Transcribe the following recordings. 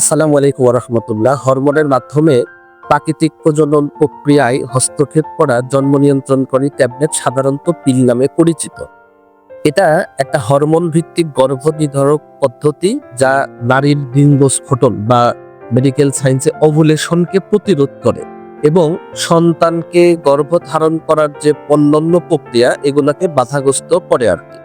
আসসালামু আলাইকুম রহমতুল্লাহ হরমোনের মাধ্যমে প্রাকৃতিক প্রজনন প্রক্রিয়ায় হস্তক্ষেপ করা, জন্ম নিয়ন্ত্রণকারী ট্যাবলেট সাধারণত পিল নামে পরিচিত। এটা একটা হরমোন ভিত্তিক গর্ভনিধারক পদ্ধতি যা নারীর ডিম্বস্ফোটন বা মেডিকেল সায়েন্সে ওভুলেশনকে প্রতিরোধ করে এবং সন্তানকে গর্ভধারণ করার যে অন্যান্য প্রক্রিয়া, এগুলাকে বাধাগ্রস্ত করে আর কি।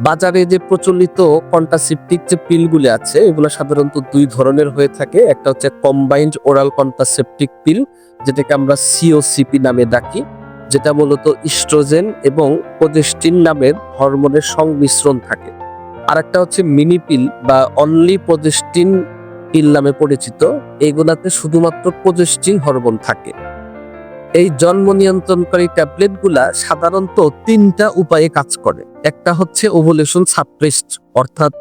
বাজারে যে প্রচলিত কন্ট্রাসেপটিক যে পিলগুলি আছে, এগুলো সাধারণত দুই ধরনের হয়ে থাকে। একটা হচ্ছে কম্বাইন্ড ওরাল কন্ট্রাসেপটিক পিল যেটাকে আমরা সিওসিপি নামে ডাকি, যেটা মূলত ইস্ট্রোজেন এবং প্রজেস্টিন নামের হরমোনের সংমিশ্রণ থাকে। আর একটা হচ্ছে মিনি পিল বা অনলি প্রজেস্টিন পিল নামে পরিচিত। এইগুলাতে শুধুমাত্র প্রজেস্টিন হরমোন থাকে। এই জন্ম নিয়ন্ত্রণকারী ট্যাবলেটগুলা সাধারণত তিনটা উপায়ে কাজ করে। একটা হচ্ছে ওভুলেশন সাপ্রেসড অর্থাৎ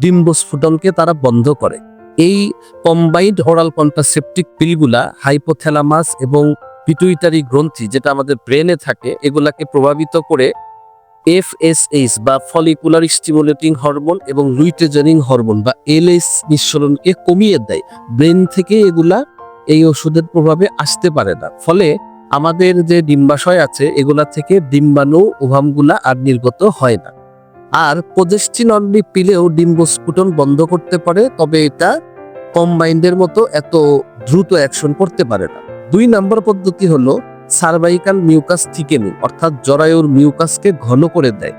ডিম্বস্ফুটনকে তারা বন্ধ করে। এই কম্বাইন্ড ওরাল কন্ট্রাসেপটিক পিলগুলা হাইপোথ্যালামাস এবং পিটুইটারি গ্রন্থি, যেটা আমাদের ব্রেনে থাকে, এগুলাকে প্রভাবিত করে এফএসএইচ বা ফলিকুলার স্টিমুলেটিং হরমোন এবং লুইটেজেনিং হরমোন বা এলএস নিঃসরণকে কমিয়ে দেয়। ব্রেন থেকে এগুলা এই ওষুধের প্রভাবে আসতে পারে না। ফলে আমাদের যে ডিম্বাশয় আছে, এগুলা থেকে ডিম্বাণু ওভামগুলা আর নির্গত হয় না। আর প্রজেস্টিন অনলি পিলেও ডিম্বস্ফুটন বন্ধ করতে পারে, তবে এটা কম্বাইন্ডের মতো এত দ্রুত অ্যাকশন করতে পারে না। দুই নম্বর পদ্ধতি হলো সার্ভাইকাল মিউকাস থিকেনিং অর্থাৎ জরায়ুর মিউকাসকে ঘন করে দেয়।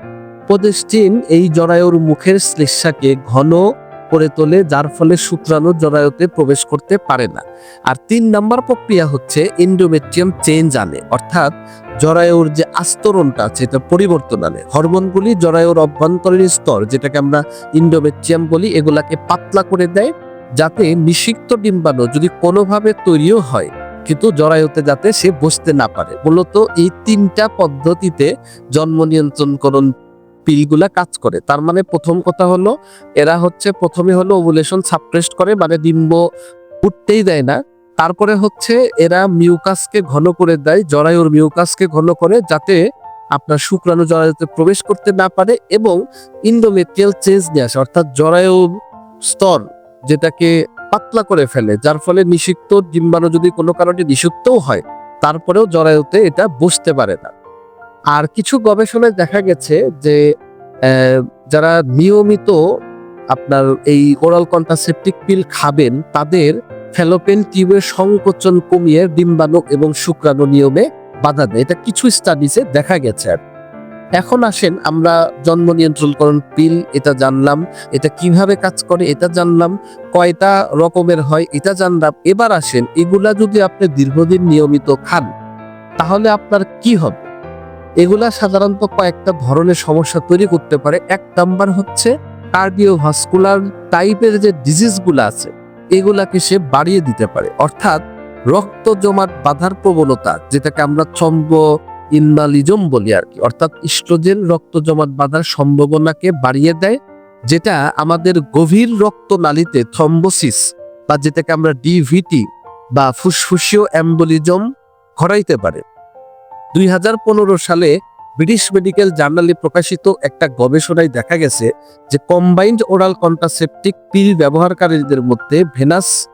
প্রজেস্টিন এই জরায়ুর মুখের শ্লেষাকে ঘন করে তোলে, যার ফলে শুক্রাণু জরায়ুতে প্রবেশ করতে পারে না। আর তিন নম্বর প্রক্রিয়া হচ্ছে এন্ডোমেট্রিয়াম চেঞ্জ আনে, অর্থাৎ জরায়ুর যে আস্তরণটা আছে, এটা পরিবর্তন আনে। হরমোনগুলি জরায়ুর অভ্যন্তরীণ স্তর, যেটাকে আমরা ইন্ডোমেট্রিয়াম বলি, এগুলাকে পাতলা করে দেয়, যাতে নিষিক্ত ডিম্বাণু যদি কোনোভাবে তৈরিও হয়, কিন্তু জরায়ুতে যাতে সে বসতে না পারে। মূলত এই তিনটা পদ্ধতিতে জন্ম নিয়ন্ত্রণকরণ পিলগুলা কাজ করে। তার মানে প্রথম কথা হলো, এরা হচ্ছে প্রথমে হলো ওভুলেশন সাপ্রেস্ট করে মানে ডিম্ব উঠতেই দেয় না। তারপরে হচ্ছে এরা মিউকাসকে ঘন করে দেয়, জরায়ুর মিউকাসকে ঘন করে, যাতে আপনার শুক্রাণু জরায়ুতে প্রবেশ করতে না পারে এবং ইন্ডোমেট্রিয়াল চেঞ্জ নিয়ে আসে, অর্থাৎ জরায়ুর স্তর যেটাকে পাতলা করে ফেলে, যার ফলে নিষিক্ত ডিম্বাণু যদি কোনো কারণে নিষিক্তও হয়, তারপরেও জরায়ুতে এটা বসতে পারে না। আর কিছু গবেষণায় দেখা গেছে যে যারা নিয়মিত আপনার এই ওরাল কন্ট্রাসেপটিক পিল খাবেন, তাদের ফেলোপেন টিউবের সংকোচন কমিয়ে ডিম্বাণু এবং শুক্রাণু নিয়মে বাধা দেয়। এটা কিছু স্টাডিজে দেখা গেছে আর এখন আসেন, আমরা জন্ম নিয়ন্ত্রণকরণ পিল এটা জানলাম, এটা কীভাবে কাজ করে এটা জানলাম, কয়টা রকমের হয় এটা জানলাম। এবার আসেন, এগুলা যদি আপনি দীর্ঘদিন নিয়মিত খান, তাহলে আপনার কি হবে? এগুলা সাধারণত কয়েকটা ধরনের সমস্যা তৈরি করতে পারে। এক নাম্বার হচ্ছে কার্ডিওভাস্কুলার টাইপের যে ডিজিজগুলো আছে, এগুলাকে সে বাড়িয়ে দিতে পারে। অর্থাৎ রক্ত জমাট বাঁধার প্রবণতা, যেটাকে আমরা চম্ব ইনভালিজম বলি আর কি, অর্থাৎ ইস্ট্রোজেন রক্ত জমাট বাঁধার সম্ভাবনাকে বাড়িয়ে দেয়, যেটা আমাদের গভীর রক্তনালীতে থম্বোসিস বা যেটাকে আমরা ডিভিটি বা ফুসফুসীয় অ্যাম্বলিজম ঘটাইতে পারে। দুই হাজার পনেরো সালে ব্রিটিশ মেডিকেল জার্নালে প্রকাশিত একটা গবেষণায় দেখা গেছে যে কম্বাইন্ড ওরাল কন্ট্রাসেপটিক পিল ব্যবহারকারীদের মধ্যে ভেনাস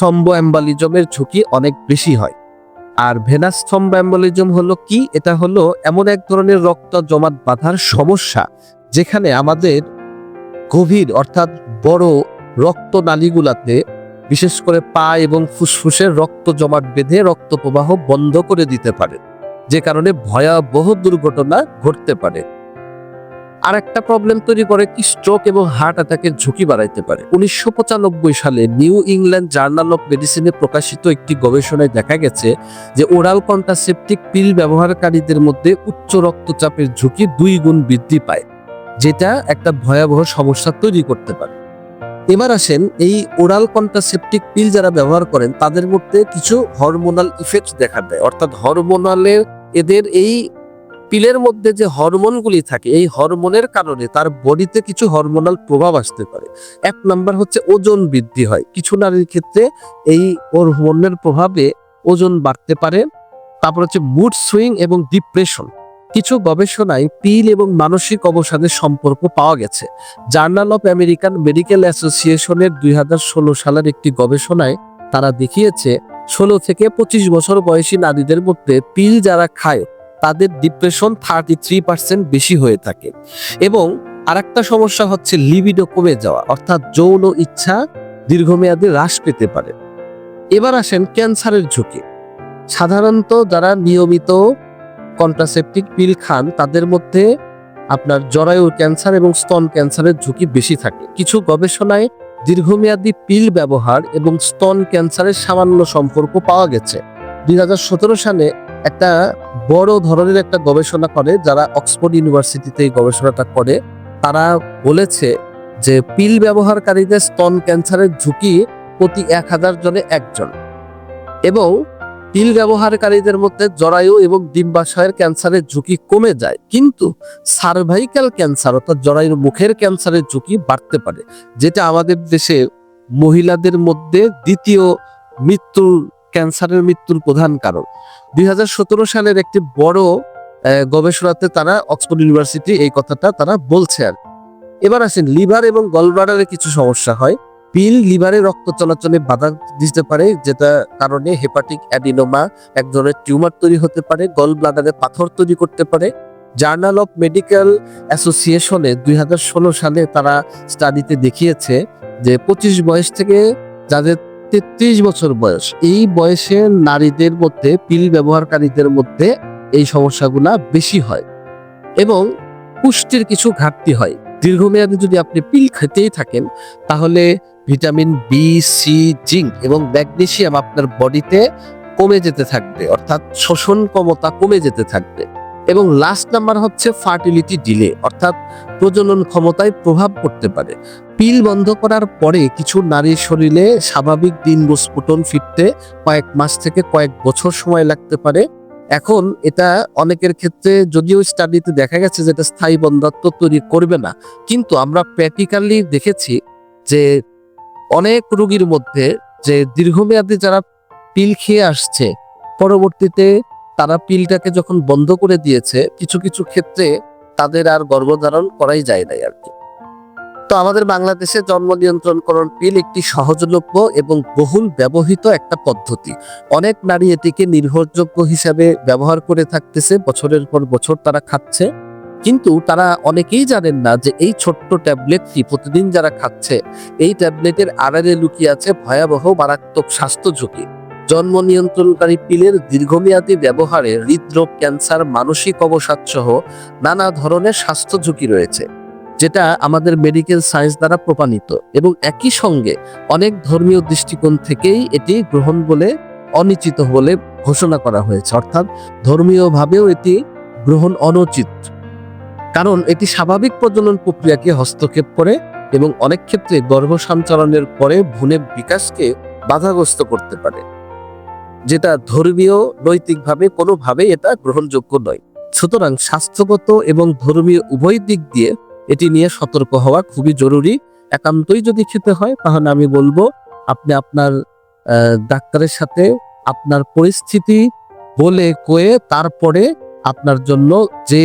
থম্বো অ্যাম্বালিজমের ঝুঁকি অনেক বেশি হয়। আর ভেনাস থম্বো অ্যাম্বালিজম হলো কি? এটা হলো এমন এক ধরনের রক্ত জমাট বাঁধার সমস্যা যেখানে আমাদের গভীর অর্থাৎ বড় রক্ত নালীগুলাতে, বিশেষ করে পা এবং ফুসফুসের রক্ত জমাট বেঁধে রক্ত প্রবাহ বন্ধ করে দিতে পারে। যে কারণে ভয়াবহ দুর্ঘটনা ঘটতে পারে। আর একটা প্রবলেম তৈরি করে কি স্ট্রোক এবং হার্ট অ্যাটাকের ঝুঁকি বাড়াইতে পারে। উনিশশো পঁচানব্বই সালে নিউ ইংল্যান্ড জার্নাল অফ মেডিসিনে প্রকাশিত একটি গবেষণায় দেখা গেছে যে ওরাল কন্ট্রাসেপটিক পিল ব্যবহারকারীদের মধ্যে উচ্চ রক্তচাপের ঝুঁকি দুই গুণ বৃদ্ধি পায়, যেটা একটা ভয়াবহ সমস্যা তৈরি করতে পারে। এবার আসেন এই ওরাল কন্ট্রাসেপটিক পিল যারা ব্যবহার করেন, তাদের মধ্যে কিছু হরমোনাল ইফেক্ট দেখা দেয়। অর্থাৎ হরমোনালের এদের এই পিলের মধ্যে যে হরমোনগুলি থাকে, এই হরমোনের কারণে তার বডিতে কিছু হরমোনাল প্রভাব আসতে পারে। এক নাম্বার হচ্ছে ওজন বৃদ্ধি হয়। কিছু নারীর ক্ষেত্রে এই হরমোনের প্রভাবে ওজন বাড়তে পারে। তারপর হচ্ছে মুড সুইং এবং ডিপ্রেশন কিছু গবেষণায় পিল এবং মানসিক অবসাদের সম্পর্ক পাওয়া গেছে। জার্নাল অফ আমেরিকান মেডিকেল অ্যাসোসিয়েশনের দুই হাজার ষোলো সালের একটি গবেষণায় তারা দেখিয়েছে ষোলো থেকে পঁচিশ বছর বয়সী নারীদের মধ্যে পিল যারা খায়, তাদের ডিপ্রেশন থার্টি থ্রি পার্সেন্ট বেশি হয়ে থাকে। এবং আরেকটা সমস্যা হচ্ছে লিবিডো কমে যাওয়া, অর্থাৎ যৌন ইচ্ছা দীর্ঘমেয়াদে হ্রাস পেতে পারে। এবার আসেন ক্যান্সারের ঝুঁকি। সাধারণত যারা নিয়মিত কন্ট্রাসেপটিক পিল খান, তাদের মধ্যে আপনার জরায়ুর ক্যান্সার এবং স্তন ক্যান্সারের ঝুঁকি বেশি থাকে। কিছু গবেষণায় দীর্ঘমেয়াদী পিল ব্যবহার এবং স্তন ক্যান্সারের সামান্য সম্পর্ক পাওয়া গেছে। দু হাজার সতেরো সালে একটা বড় ধরনের একটা গবেষণা করে, যারা অক্সফোর্ড ইউনিভার্সিটিতে এই গবেষণাটা করে, তারা বলেছে যে পিল ব্যবহারকারীদের স্তন ক্যান্সারের ঝুঁকি প্রতি এক হাজার জনে একজন। এবং পিল ব্যবহারকারীদের মধ্যে জরায়ু এবং ডিম্বাশয়ের ক্যান্সারের ঝুঁকি কমে যায়, কিন্তু সার্ভাইকাল ক্যান্সার অর্থাৎ জরায়ুর মুখের ক্যান্সারের ঝুঁকি বাড়তে পারে, যেটা আমাদের দেশে মহিলাদের মধ্যে দ্বিতীয় মৃত্যুর, ক্যান্সারের মৃত্যুর প্রধান কারণ। দুই হাজার সতেরো সালের একটি বড় গবেষণাতে তারা অক্সফোর্ড ইউনিভার্সিটি এই কথাটা তারা বলছে আর এবার আসেন, লিভার এবং গলব্লাডারে কিছু সমস্যা হয়। পিল লিভারে রক্ত চলাচলে বাধা দিতে পারে, যেটা কারণে হেপাটিক অ্যাডিনোমা এক ধরনের টিউমার তৈরি হতে পারে, গল ব্লাডারে পাথর তৈরি করতে পারে। জার্নাল অফ মেডিকেল অ্যাসোসিয়েশনে দুই হাজার ষোলো সালে তারা স্টাডিতে দেখিয়েছে যে পঁচিশ বয়স থেকে যাদের তেত্রিশ বছর বয়স, এই বয়সের নারীদের মধ্যে, পিল ব্যবহারকারীদের মধ্যে এই সমস্যাগুলা বেশি হয় এবং পুষ্টির কিছু ঘাটতি হয়। দীর্ঘমেয়াদে যদি আপনি পিল খেতেই থাকেন, তাহলে ভিটামিন বি সি জিঙ্ক এবং ম্যাগনেশিয়াম আপনার বডিতে কমে যেতে থাকবে, অর্থাৎ শোষণ ক্ষমতা কমে যেতে থাকবে। এবং লাস্ট নাম্বার হচ্ছে ফার্টিলিটি ডিলে অর্থাৎ প্রজনন ক্ষমতায় প্রভাব পড়তে পারে। পিল বন্ধ করার পরে কিছু নারীর শরীরে স্বাভাবিক ডিম্ব স্ফুটন ফিরতে কয়েক মাস থেকে কয়েক বছর সময় লাগতে পারে। এখন এটা অনেকের ক্ষেত্রে যদিও স্টাডিতে দেখা গেছে যে এটা স্থায়ী বন্ধাত্ম তৈরি করবে না, কিন্তু আমরা প্র্যাকটিক্যালি দেখেছি যে অনেক রোগীর মধ্যে যে দীর্ঘমেয়াদী যারা পিল খেয়ে আসছে, পরবর্তীতে তারা পিলটাকে যখন বন্ধ করে দিয়েছে, কিছু কিছু ক্ষেত্রে তাদের আর গর্ভধারণ করাই যায় নাই আর কি। তো আমাদের বাংলাদেশে জন্ম নিয়ন্ত্রণকরণ পিল একটি সহজলভ্য এবং বহুল ব্যবহৃত একটা পদ্ধতি। অনেক নারী এটিকে নির্ভরযোগ্য হিসাবে ব্যবহার করে থাকতেছে, বছরের পর বছর তারা খাচ্ছে। কিন্তু তারা অনেকেই জানেন না যে এই ছোট্ট ট্যাবলেটটি প্রতিদিন যারা খাচ্ছে, এই ট্যাবলেটের আড়ালে লুকিয়ে আছে ভয়াবহ মারাত্মক স্বাস্থ্য ঝুঁকি। জন্ম নিয়ন্ত্রণকারী পিলের দীর্ঘমেয়াদী ব্যবহারে হৃদরোগ, ক্যান্সার, মানসিক অবসাদ সহ নানা ধরনের স্বাস্থ্য ঝুঁকি রয়েছে, যেটা আমাদের মেডিকেল সায়েন্স দ্বারা প্রমাণিত এবং একই সঙ্গে অনেক ধর্মীয় দৃষ্টিকোণ থেকেই এটি গ্রহণ বলে অনিচিত বলে ঘোষণা করা হয়েছে। অর্থাৎ ধর্মীয়ভাবেও এটি গ্রহণ অনুচিত। কারণ এটি স্বাভাবিক প্রজনন প্রক্রিয়াকে হস্তক্ষেপ করে এবং অনেক ক্ষেত্রে গর্ভ সঞ্চালনের পরে ভ্রূণের বিকাশকে বাধাগ্রস্ত করতে পারে, যেটা ধর্মীয় নৈতিকভাবে কোনোভাবে এটা গ্রহণযোগ্য নয়। সুতরাং স্বাস্থ্যগত এবং ধর্মীয় উভয় দিক দিয়ে এটি নিয়ে সতর্ক হওয়া খুবই জরুরি। একান্তই যদি খেতে হয়, তাহলে আমি বলব আপনি আপনার ডাক্তারের সাথে আপনার পরিস্থিতি বলে কয়ে তারপরে আপনার জন্য যে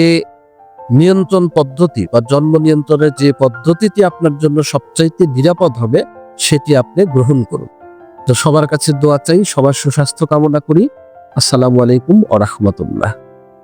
নিয়ন্ত্রণ পদ্ধতি বা জন্ম নিয়ন্ত্রণের যে পদ্ধতিটি আপনার জন্য সবচাইতে নিরাপদ হবে, সেটি আপনি গ্রহণ করুন। তো সবার কাছে দোয়া চাই, সবার সুস্বাস্থ্য কামনা করি। আসসালামু আলাইকুম আ রহমতুল্লাহ।